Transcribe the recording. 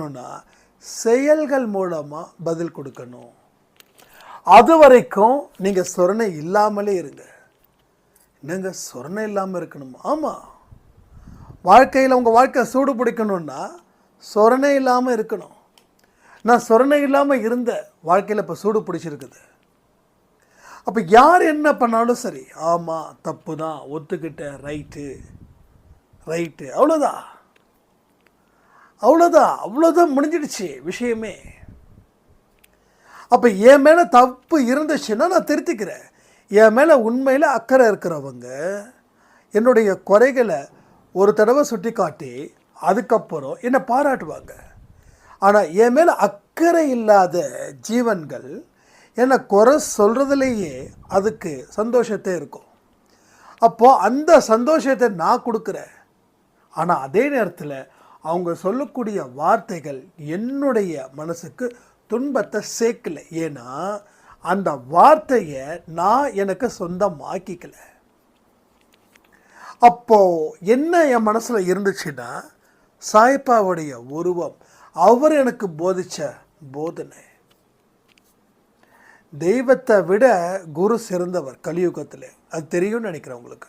பண்ணணும்னா செயல்கள் மூலமாக பதில் கொடுக்கணும். அது வரைக்கும் நீங்கள் சொரணை இல்லாமலே இருங்க. என்னங்க சொரணை இல்லாமல் இருக்கணும்? ஆமாம் வாழ்க்கையில் உங்கள் வாழ்க்கை சூடு பிடிக்கணும்னா சொரணை இல்லாமல் இருக்கணும். நான் சொரணை இல்லாமல் இருந்த வாழ்க்கையில் இப்போ சூடு பிடிச்சிருக்குது. அப்போ யார் என்ன பண்ணாலும் சரி ஆமாம் தப்பு தான் ஒத்துக்கிட்டேன் ரைட்டு. ரைட்டு அவ்வளோதான் அவ்வளோதான் அவ்வளோதான் முடிஞ்சிடுச்சு விஷயமே. அப்போ என் மேலே தப்பு இருந்துச்சுன்னா நான் திருத்திக்கிறேன். என் மேலே உண்மையில் அக்கறை இருக்கிறவங்க என்னுடைய குறைகளை ஒரு தடவை சுட்டி காட்டி அதுக்கப்புறம் என்னை பாராட்டுவாங்க. ஆனால் என் மேலே அக்கறை இல்லாத ஜீவன்கள் என்னை குறை சொல்கிறதுலேயே அதுக்கு சந்தோஷத்தை இருக்கும். அப்போது அந்த சந்தோஷத்தை நான் கொடுக்குறேன். ஆனால் அதே நேரத்தில் அவங்க சொல்லக்கூடிய வார்த்தைகள் என்னுடைய மனசுக்கு துன்பத்தை சேர்க்கல. ஏன்னா அந்த வார்த்தையை நான் எனக்கு சொந்தமாக்கிக்கல. அப்போ என்ன என் மனசில் இருந்துச்சுன்னா சாய்ப்பாவுடைய உருவம். அவர் எனக்கு போதிச்ச போதனை. தெய்வத்தை விட குரு சிறந்தவர் கலியுகத்தில். அது தெரியும்னு நினைக்கிறேன் உங்களுக்கு.